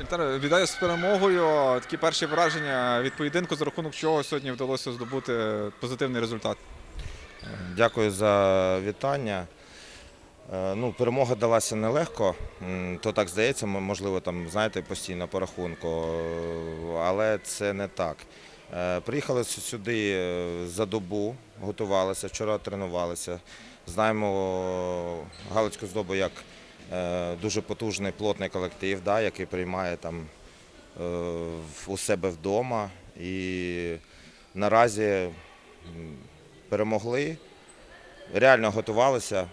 Ельтар, вітаю з перемогою. Такі перші враження від поєдинку, за рахунок чого сьогодні вдалося здобути позитивний результат. Дякую за вітання. Е, Ну, перемога далася нелегко, то так здається, можливо, там, знаєте, постійно по рахунку, але це не так. Е, Приїхали сюди е, за добу, готувалися, вчора тренувалися. Знаємо Галицьку здобу як дуже потужний плотний колектив, да, який приймає там е, у себе вдома. І наразі перемогли реально готувалися.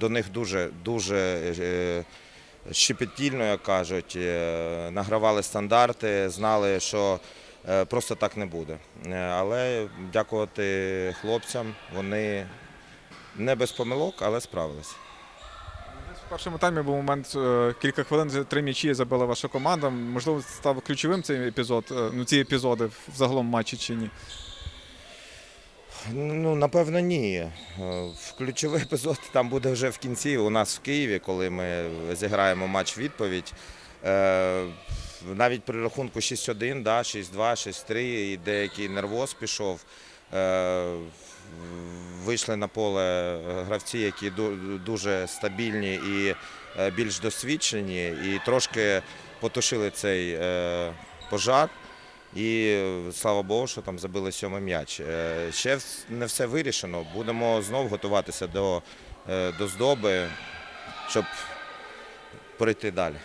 До них дуже дуже е, щепетільно, як кажуть, е, награвали стандарти, знали, що е, просто так не буде. Е, Але дякувати хлопцям, вони не без помилок, але справилися. В першому таймі був момент е, кілька хвилин, три м'ячі забила ваша команда. Можливо, став ключовим цей епізод, е, ну ці епізоди в загалом матчі чи ні. Ну, напевно, ні. Е, Ключовий епізод там буде вже в кінці у нас в Києві, коли ми зіграємо матч відповідь. Навіть при рахунку 6-1, да, 6-2, 6-3 і деякий нервоз пішов. Е, Вийшли на поле гравці, які дуже стабільні і е, більш досвідчені, і трошки потушили цей е, пожар. І е, слава Богу, що там забили сьомий м'яч. Е, Ще не все вирішено. Будемо знов готуватися до, е, до здоби, щоб пройти далі.